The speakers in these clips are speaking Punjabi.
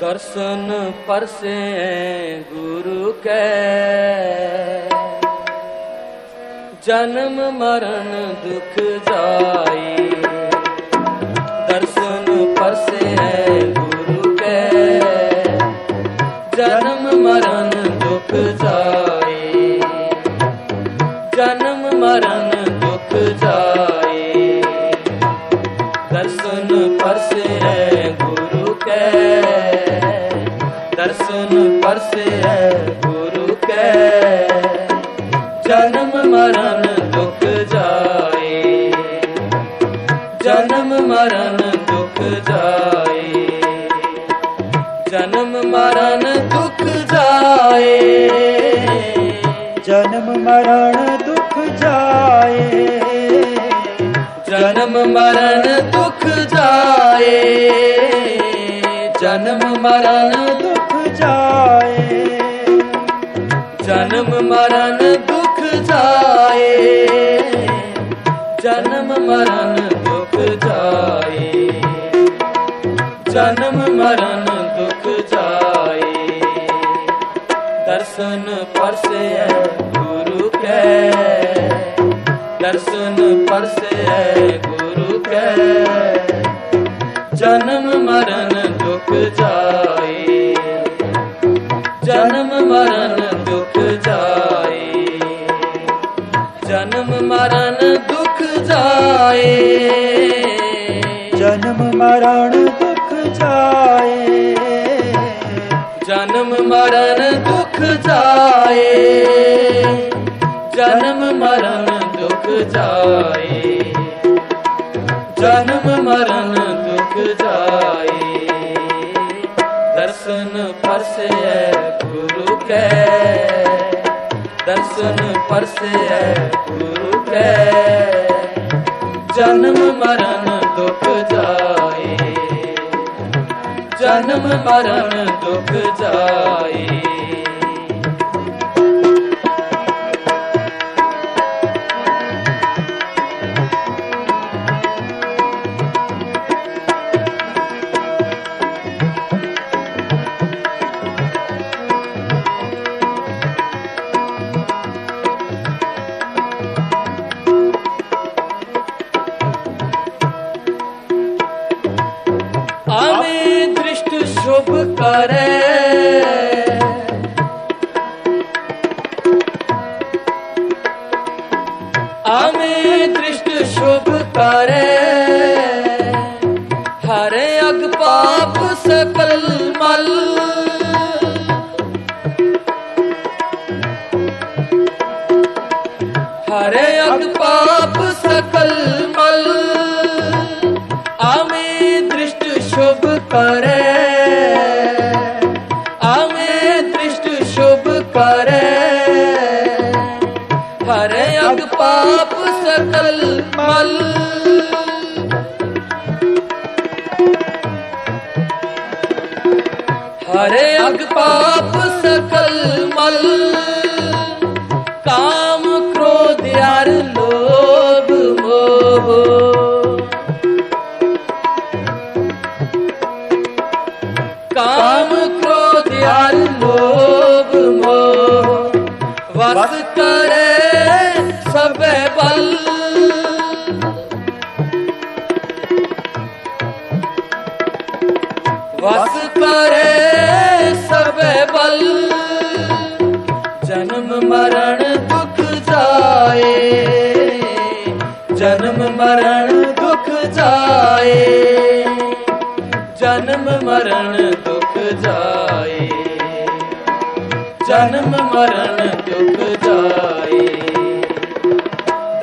ਦਰਸ਼ਨ ਪਰਸੇ ਗੁਰੂ ਕੈ। ਜਨਮ ਮਰਨ ਦੁਖ ਜਾਈ। ਦਰਸ਼ਨ ਪਰਸੇ ਜਨਮ ਮਰਨ ਦੁਖ ਜਾਏ। ਜਨਮ ਮਰਨ ਦੁਖ ਜਾਏ। ਜਨਮ ਮਰਨ ਦੁਖ ਜਾਏ। ਜਨਮ ਮਰਨ ਦੁਖ ਜਾਏ। ਜਨਮ ਮਰਨ ਦੁਖ ਜਾਏ। ਜਨਮ ਮਰਨ ਦਰਸ਼ਨ ਪਰਸੇ ਗੁਰੂ ਕੈ। ਦਰਸ਼ਨ ਪਰਸੇ ਗੁਰੂ ਕੈ। ਜਨਮ ਮਰਨ ਦੁਖ ਜਾਏ। ਜਨਮ ਮਰਨ ਦੁਖ ਜਾਏ। ਜਨਮ ਮਰਨ ਦੁਖ ਜਾਏ। ਜਨਮ ਮਰਨ ਦੁਖ ਜਾਏ। ਜਨਮ ਮਰਨ ਦੁਖ ਜਾਏ, ਜਨਮ ਮਰਨ ਦੁਖ ਜਾਏ, ਜਨਮ ਮਰਨ ਦੁਖ ਜਾਏ। ਦਰਸ਼ਨ ਪਰਸੇ ਗੁਰੂ ਕੈ, ਦਰਸ਼ਨ ਪਰਸੇ ਗੁਰੂ ਕੈ। ਜਨਮ ਮਰਨ ਦੁਖ ਜਾਏ, ਜਨਮ ਮਰਨ ਦੁਖ ਜਾਏ। ਕਰੇ। ਆਵੇਂ ਦ੍ਰਿਸ਼ਟ ਸ਼ੁਭ ਕਰੇ। ਹਰੇ ਅਗ ਪਾਪ ਸਕਲ ਸਕਲ ਮਲ ਹਰੇ ਅਗ ਪਾਪ ਸਕਲ ਮਲ ਕਾਮ ਕ੍ਰੋਧ ਅਰ ਲੋਭ ਮੋਹ ਕਾਮ ਕ੍ਰੋਧ ਅਰ ਲੋਭ ਮੋਹ ਵਸ ਕਰੇ ਮਰਨ ਦੁਖ ਜਾਏ। ਜਨਮ ਮਰਨ ਦੁਖ ਜਾਏ। ਜਨਮ ਮਰਨ ਦੁਖ ਜਾਏ।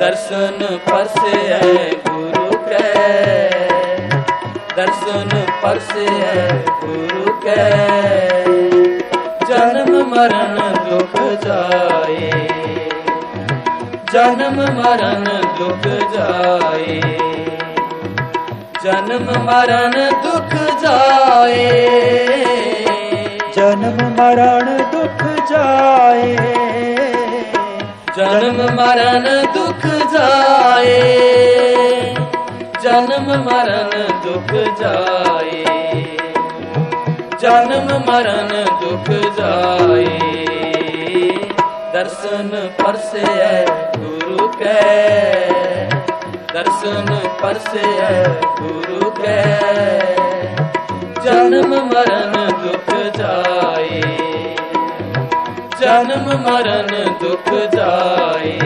ਦਰਸ਼ਨ ਪਰਸੇ ਗੁਰੂ ਕੈ। ਦਰਸ਼ਨ ਪਰਸੇ ਗੁਰੂ ਕੈ। ਜਨਮ ਮਰਨ ਦੁਖ ਜਾਏ। ਜਨਮ ਮਰਨ ਦੁਖ ਜਾਏ। ਜਨਮ ਮਰਨ ਦੁਖ ਜਾਏ। ਜਨਮ ਮਰਨ ਦੁਖ ਜਾਏ। ਜਨਮ ਮਰਨ ਦੁਖ ਜਾਏ। ਜਨਮ ਮਰਨ ਦੁਖ ਜਾਏ। ਜਨਮ ਮਰਨ ਦੁਖ ਜਾਏ। ਦਰਸ਼ਨ ਪਰਸੈ ਗੁਰੂ ਕੈ। ਦਰਸ਼ਨ ਪਰਸੈ ਗੁਰੂ ਕੈ। ਜਨਮ ਮਰਨ ਦੁਖ ਜਾਏ। ਜਨਮ ਮਰਨ ਦੁਖ ਜਾਏ।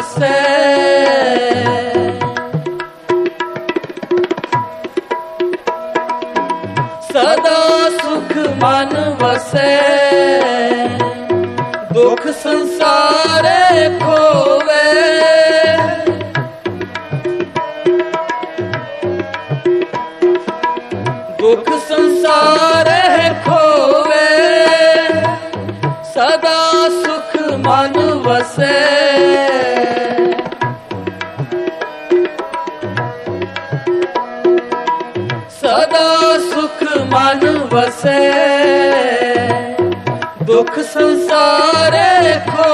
ਵਸੈ ਸਦਾ ਸੁਖ ਮਨ ਵਸੈ ਦੁਖ ਸੰਸਾਰੇ ਖੋਵੇ ਵਸੈ ਦੁਖ ਸੰਸਾਰੇ ਖੋਵੇ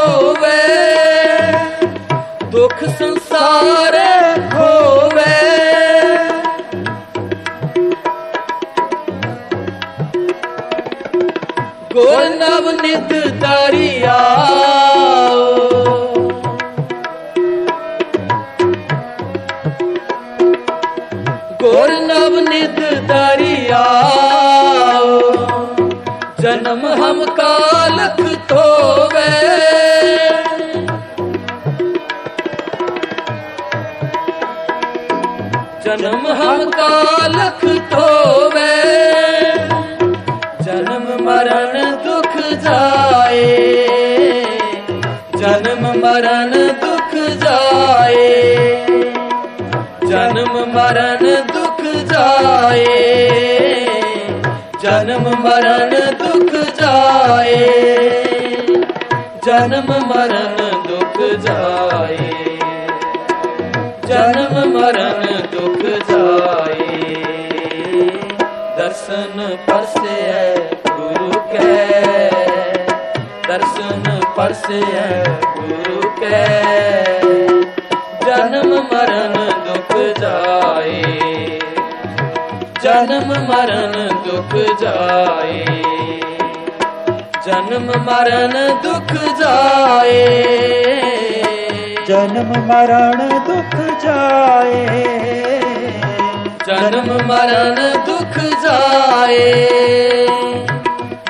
ਮਰਨ ਦੁਖ ਜਾਏ ਜਨਮ ਮਰਨ ਦੁਖ ਜਾਏ ਜਨਮ ਮਰਨ ਦੁਖ ਜਾਏ ਜਨਮ ਮਰਨ ਜਨਮ ਮਰਨ ਦੁਖ ਜਾਏ। ਜਨਮ ਮਰਨ ਦੁਖ ਜਾਏ। ਜਨਮ ਮਰਨ ਦੁਖ ਜਾਏ।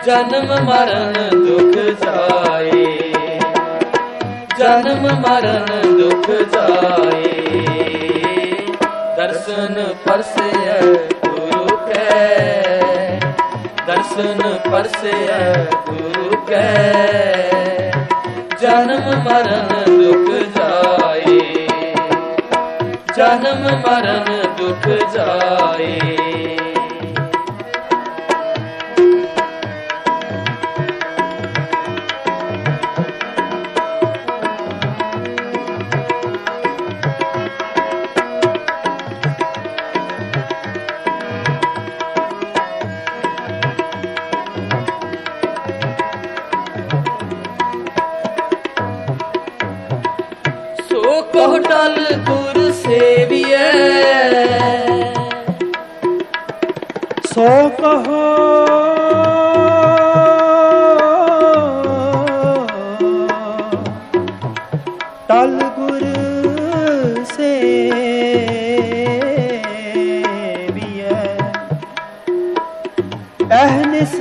ਜਨਮ ਮਰਨ ਦੁਖ ਜਾਏ। ਜਨਮ ਮਰਨ ਦੁਖ ਜਾਏ। ਦਰਸ਼ਨ ਪਰਸੈ ਦਰਸ਼ਨ ਪਰਸੈ ਗੁਰੂ ਕੈ। ਜਨਮ ਮਰਨ ਦੁਖ ਜਾਏ। ਜਨਮ ਮਰਨ ਦੁਖ ਜਾਏ। ਸੇਵੀਐ ਸੋ ਕਹੋ ਟਲ ਗੁਰ ਸੇਵੀਐ ਅਹਨਿਸ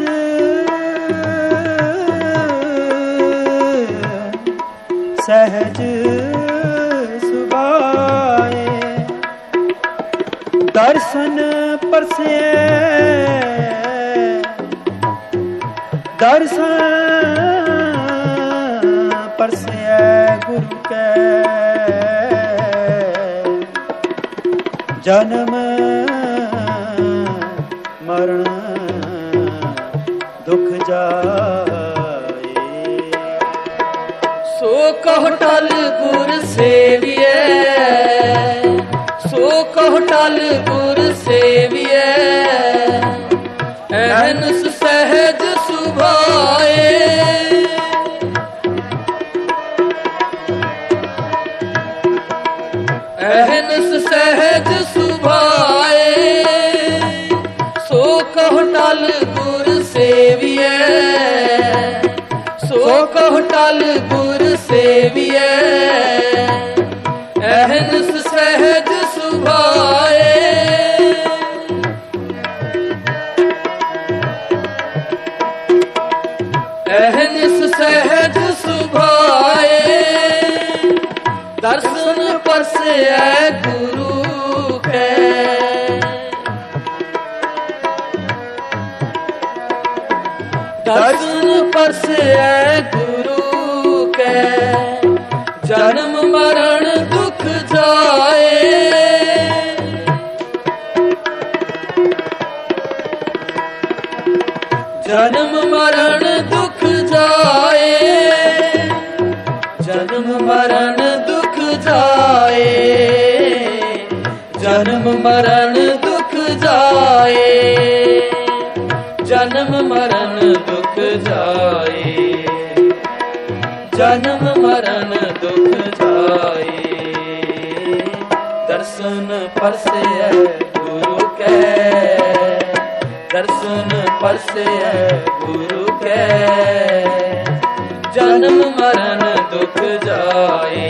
ਸਹਜ ਬਰਸੇ ਦਰਸ ਪਰਸੇ ਗੁਰੂ ਕੈ ਜਨਮ ਮਰਨ ਦੁੱਖ ਜਾਏ ਸੋ ਕਹਟਲ ਗੁਰ ਸੇਵੀਏ ਟਲ ਗੁਰ ਸੇਵੀਐ। ਐਨਸ ਸਹਿਜ ਸੁਭਾਏ। ਅਹਨਸ ਸਹਿਜ ਸੁਭਾਏ। ਸੋ ਕਹੁ ਟਲ ਗੁਰ ਸੇਵੀਐ। ਸੋ ਕਹੁ ਟਲ ਗੁਰ ਸੇਵੀਐ। ਅਹਨਸ ਸਹਿਜ ਧਾਰਿਐ ਗੁਰੂ ਕੈ ਗੁਰੂ ਜਨਮ ਮਰਨ ਦੁਖ ਜਾਏ। ਜਨਮ ਮਰਨ ਦੁਖ ਜਾਏ। ਦਰਸ਼ਨ ਪਰਸੈ ਗੁਰੂ ਕੈ। ਦਰਸ਼ਨ ਪਰਸੈ ਗੁਰੂ ਕੈ। ਜਨਮ ਮਰਨ ਦੁਖ ਜਾਏ।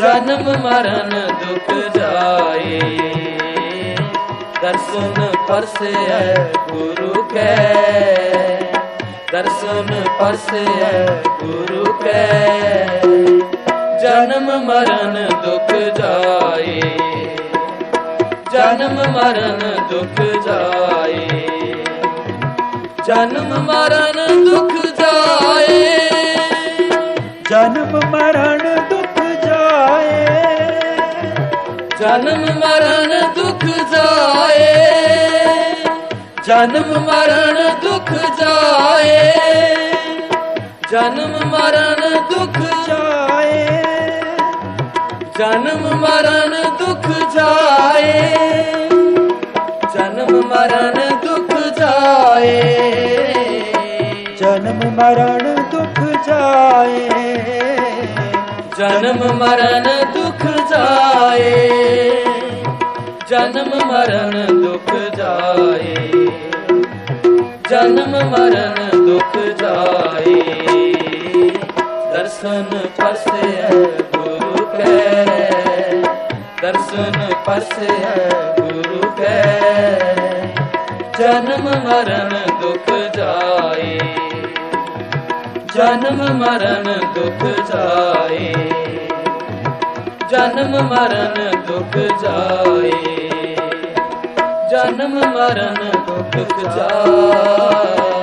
ਜਨਮ ਮਰਨ ਦੁਖ ਜਾਏ। ਦਰਸ਼ਨ ਪਰਸੈ ਗੁਰੂ ਕੈ। ਦਰਸ਼ਨ ਪਰਸੈ ਗੁਰੂ ਕੈ। ਜਨਮ ਮਰਨ ਦੁਖ ਜਾਏ। ਜਨਮ ਮਰਨ ਦੁਖ ਜਾਏ। ਜਨਮ ਮਰਨ ਦੁਖ ਜਾਏ। ਜਨਮ ਮਰਨ ਜਨਮ ਮਰਨ ਦੁਖ ਜਾਏ। ਜਨਮ ਮਰਨ ਦੁਖ ਜਾਏ। ਜਨਮ ਮਰਨ ਦੁਖ ਜਾਏ। ਜਨਮ ਮਰਨ ਦੁਖ ਜਾਏ। ਜਨਮ ਮਰਨ ਦੁਖ ਜਾਏ। ਜਨਮ ਮਰਨ ਦੁਖ ਜਾਏ। ਜਨਮ ਮਰਨ ਦੁਖ ਜਾਏ, ਜਨਮ ਮਰਨ ਦੁਖ ਜਾਏ, ਜਨਮ ਮਰਨ ਦੁਖ ਜਾਏ। ਦਰਸ਼ਨ ਪਰਸੈ ਗੁਰੂ ਕੈ, ਦਰਸ਼ਨ ਪਰਸੈ ਗੁਰੂ ਕੈ, ਜਨਮ ਮਰਨ ਦੁਖ ਜਾਏ। ਜਨਮ ਮਰਨ ਦੁਖ ਜਾਏ। ਜਨਮ ਮਰਨ ਦੁਖ ਜਾਏ। ਜਨਮ ਮਰਨ ਦੁਖ ਜਾਏ।